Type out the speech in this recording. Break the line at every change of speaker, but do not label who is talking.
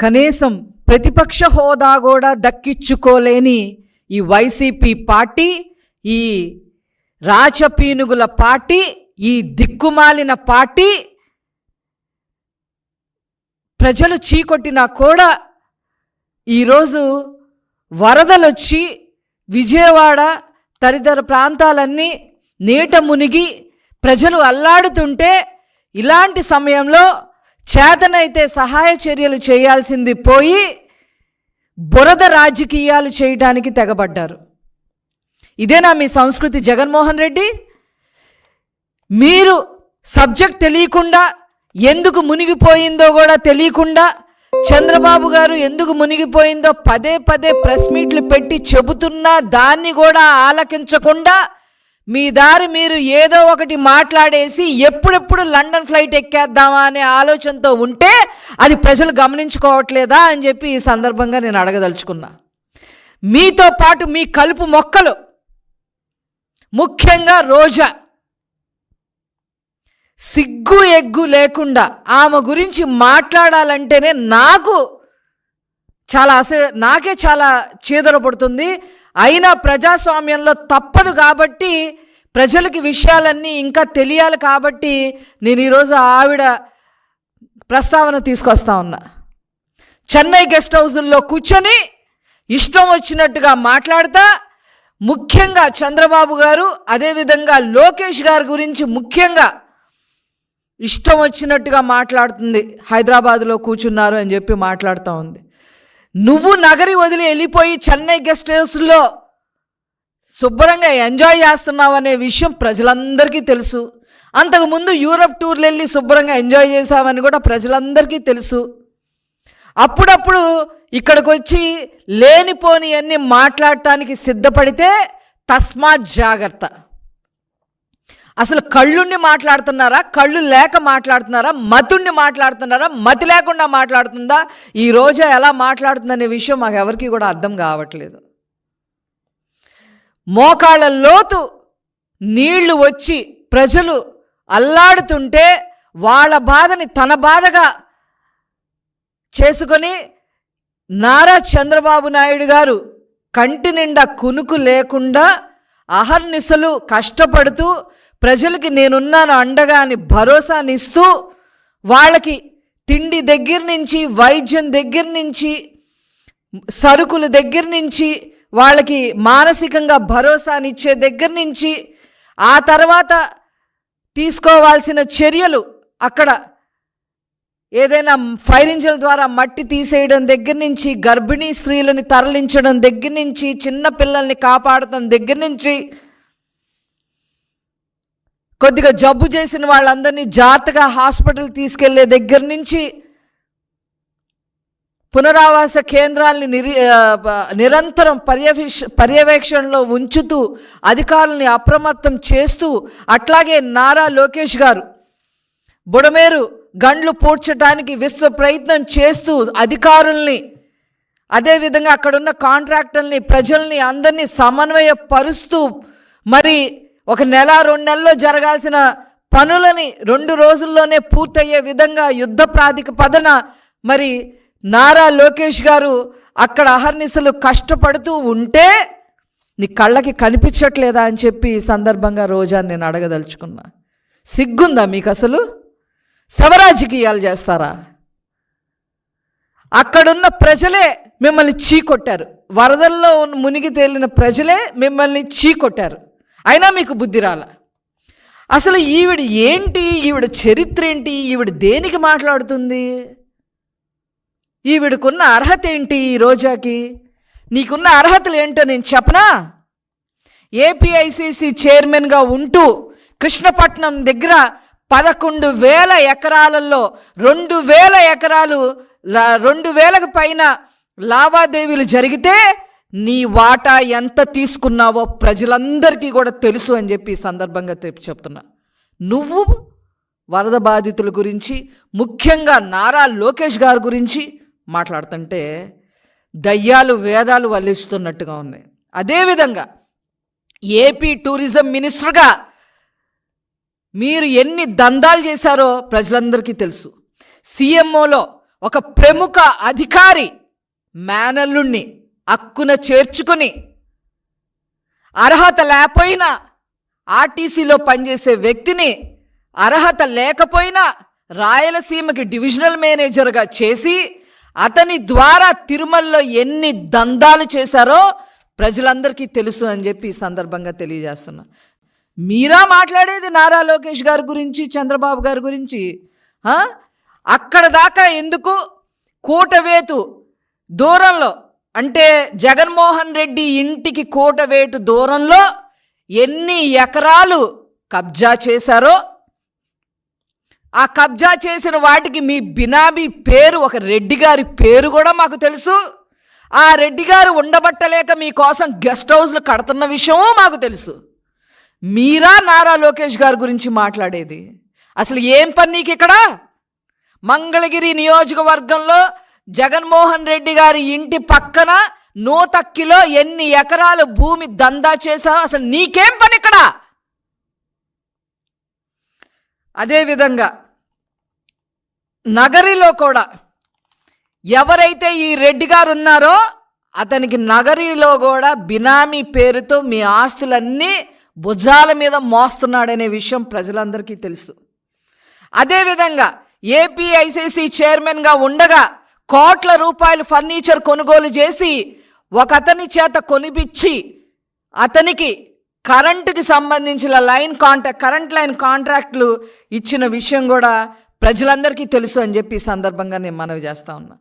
కనీసం ప్రతిపక్ష హోదా కూడా దక్కించుకోలేని ఈ వైసీపీ పార్టీ ఈ రాచపీనుగుల పార్టీ ఈ దిక్కుమాలిన పార్టీ ప్రజలు చీకొట్టినా కూడా ఈరోజు వరదలొచ్చి విజయవాడ తదితర ప్రాంతాలన్నీ నీట మునిగి ప్రజలు అల్లాడుతుంటే ఇలాంటి సమయంలో చేతనైతే సహాయ చర్యలు చేయాల్సింది పోయి బురద రాజకీయాలు చేయడానికి తెగబడ్డారు. ఇదేనా మీ సంస్కృతి జగన్మోహన్ రెడ్డి? మీరు సబ్జెక్ట్ తెలియకుండా ఎందుకు మునిగిపోయిందో కూడా తెలియకుండా చంద్రబాబు గారు ఎందుకు మునిగిపోయిందో పదే పదే ప్రెస్ మీట్లు పెట్టి చెబుతున్నా దాన్ని కూడా ఆలకించకుండా మీ దారి మీరు ఏదో ఒకటి మాట్లాడేసి ఎప్పుడెప్పుడు లండన్ ఫ్లైట్ ఎక్కేద్దామా అనే ఆలోచనతో ఉంటే అది ప్రజలు గమనించుకోవట్లేదా అని చెప్పి ఈ సందర్భంగా నేను అడగదలుచుకున్నా. మీతో పాటు మీ కలుపు మొక్కలు ముఖ్యంగా రోజా సిగ్గు ఎగ్గు లేకుండా ఆమె గురించి మాట్లాడాలంటేనే నాకు చాలా అసే నాకే చాలా చీదర పడుతుంది అయినా ప్రజాస్వామ్యంలో తప్పదు కాబట్టి ప్రజలకి విషయాలన్నీ ఇంకా తెలియాలి కాబట్టి నేను ఈరోజు ఆవిడ ప్రస్తావన తీసుకొస్తా ఉన్నా. చెన్నై గెస్ట్ హౌజుల్లో కూర్చొని ఇష్టం వచ్చినట్టుగా మాట్లాడతా. ముఖ్యంగా చంద్రబాబు గారు అదేవిధంగా లోకేష్ గారి గురించి ముఖ్యంగా ఇష్టం వచ్చినట్టుగా మాట్లాడుతుంది. హైదరాబాద్లో కూర్చున్నారు అని చెప్పి మాట్లాడుతూ ఉంది. నువ్వు నగరి వదిలి వెళ్ళిపోయి చెన్నై గెస్ట్ హౌస్లో శుభ్రంగా ఎంజాయ్ చేస్తున్నావు అనే విషయం ప్రజలందరికీ తెలుసు. అంతకుముందు యూరప్ టూర్లు వెళ్ళి శుభ్రంగా ఎంజాయ్ చేసావని కూడా ప్రజలందరికీ తెలుసు. అప్పుడప్పుడు ఇక్కడికి వచ్చి లేనిపోని అన్ని మాట్లాడటానికి సిద్ధపడితే తస్మాత్ జాగ్రత్త. అసలు కళ్ళుండి మాట్లాడుతున్నారా? కళ్ళు లేక మాట్లాడుతున్నారా? మతుండి మాట్లాడుతున్నారా? మతి లేకుండా మాట్లాడుతుందా? ఈ రోజు ఎలా మాట్లాడుతుందనే విషయం మాకు ఎవరికి కూడా అర్థం కావట్లేదు. మోకాళ్ళ లోతు నీళ్ళు వచ్చి ప్రజలు అల్లాడుతుంటే వాళ్ళ బాధని తన బాధగా చేసుకొని నారా చంద్రబాబు నాయుడు గారు కంటి నిండా కునుకు లేకుండా అహర్నిశలు కష్టపడుతూ ప్రజలకి నేనున్నాను అండగా అని భరోసానిస్తూ వాళ్ళకి తిండి దగ్గర నుంచి వైద్యం దగ్గర నుంచి సరుకుల దగ్గర నుంచి వాళ్ళకి మానసికంగా భరోసానిచ్చే దగ్గర నుంచి ఆ తర్వాత తీసుకోవాల్సిన చర్యలు అక్కడ ఏదైనా ఫైర్ ద్వారా మట్టి తీసేయడం దగ్గర నుంచి గర్భిణీ స్త్రీలని తరలించడం దగ్గర నుంచి చిన్న పిల్లల్ని కాపాడటం దగ్గర నుంచి కొద్దిగా జబ్బు చేసిన వాళ్ళందరినీ జాగ్రత్తగా హాస్పిటల్ తీసుకెళ్ళే దగ్గర నుంచి పునరావాస కేంద్రాల్ని నిరి నిరంతరం పర్యవేక్ష పర్యవేక్షణలో ఉంచుతూ అధికారుల్ని అప్రమత్తం చేస్తూ అట్లాగే నారా లోకేష్ గారు బుడమేరు గండ్లు పూడ్చడానికి విశ్వ ప్రయత్నం చేస్తూ అధికారుల్ని అదేవిధంగా అక్కడున్న కాంట్రాక్టర్ని ప్రజల్ని అందరినీ సమన్వయపరుస్తూ మరి ఒక నెల రెండు నెలల్లో జరగాల్సిన పనులని రెండు రోజుల్లోనే పూర్తయ్యే విధంగా యుద్ధ ప్రాతిపదన మరి నారా లోకేష్ గారు అక్కడ అహర్నిశలు కష్టపడుతూ ఉంటే నీ కళ్ళకి కనిపించట్లేదా అని చెప్పి ఈ సందర్భంగా రోజా నేను అడగదలుచుకున్నా. సిగ్గుందా మీకు అసలు శవరాజకీయాలు చేస్తారా? అక్కడున్న ప్రజలే మిమ్మల్ని చీకొట్టారు. వరదల్లో మునిగి తేలిన ప్రజలే మిమ్మల్ని చీకొట్టారు. అయినా మీకు బుద్ధి రాల? అసలు ఈవిడ ఏంటి? ఈవిడ చరిత్ర ఏంటి? ఈవిడ దేనికి మాట్లాడుతుంది? ఈవిడకున్న అర్హత ఏంటి ఈ రోజాకి? నీకున్న అర్హతలు ఏంటో నేను చెప్పనా? ఏపీఐసిసి చైర్మన్గా ఉంటూ కృష్ణపట్నం దగ్గర పదకొండు వేల ఎకరాలలో రెండు వేల ఎకరాలు రెండు వేలకు పైన లావాదేవీలు జరిగితే నీ వాటా ఎంత తీసుకున్నావో ప్రజలందరికీ కూడా తెలుసు అని చెప్పి సందర్భంగా తెప్పి చెప్తున్నా. నువ్వు వరద బాధితుల గురించి ముఖ్యంగా నారా లోకేష్ గారి గురించి మాట్లాడుతుంటే దయ్యాలు వేదాలు వల్లిస్తున్నట్టుగా ఉన్నాయి అదేవిధంగా ఏపీ టూరిజం మినిస్టర్గా మీరు ఎన్ని దందాలు చేశారో ప్రజలందరికీ తెలుసు. సీఎంఓలో ఒక ప్రముఖ అధికారి మేనల్లుణ్ణి అక్కున చేర్చుకుని అర్హత లేకపోయినా ఆర్టీసీలో పనిచేసే వ్యక్తిని అర్హత లేకపోయినా రాయలసీమకి డివిజనల్ మేనేజర్గా చేసి అతని ద్వారా తిరుమలలో ఎన్ని దందాలు చేశారో ప్రజలందరికీ తెలుసు అని చెప్పి ఈ సందర్భంగా తెలియజేస్తున్నా. మీరా మాట్లాడేది నారా లోకేష్ గారి గురించి చంద్రబాబు గారి గురించి? అక్కడ దాకా ఎందుకు? కూటవేతు దూరంలో అంటే జగన్మోహన్ రెడ్డి ఇంటికి కోటవేటు దూరంలో ఎన్ని ఎకరాలు కబ్జా చేశారో ఆ కబ్జా చేసిన వాటికి మీ బినామీ పేరు ఒక రెడ్డి గారి పేరు కూడా మాకు తెలుసు. ఆ రెడ్డి గారు ఉండబట్టలేక మీకోసం గెస్ట్ హౌస్లు కడుతున్న విషయమూ మాకు తెలుసు. మీరా నారా లోకేష్ గారి గురించి మాట్లాడేది? అసలు ఏం పని నీకు ఇక్కడ మంగళగిరి నియోజకవర్గంలో జగన్మోహన్ రెడ్డి గారి ఇంటి పక్కన నూతక్కిలో ఎన్ని ఎకరాలు భూమి దందా చేశావు అసలు నీకేం పని ఇక్కడ? అదేవిధంగా నగరిలో కూడా ఎవరైతే ఈ రెడ్డి గారు ఉన్నారో అతనికి నగరిలో కూడా బినామీ పేరుతో మీ ఆస్తులన్నీ భుజాల మీద మోస్తున్నాడనే విషయం ప్రజలందరికీ తెలుసు. అదేవిధంగా ఏపీఐసిసి చైర్మన్గా ఉండగా కోట్ల రూపాయలు ఫర్నిచర్ కొనుగోలు చేసి ఒక అతని చేత కొనిపించి అతనికి కరెంటుకి సంబంధించిన లైన్ కాంట్రాక్ట్ కరెంట్ లైన్ కాంట్రాక్ట్లు ఇచ్చిన విషయం కూడా ప్రజలందరికీ తెలుసు అని చెప్పి ఈ సందర్భంగా నేను మనవి చేస్తా ఉన్నా.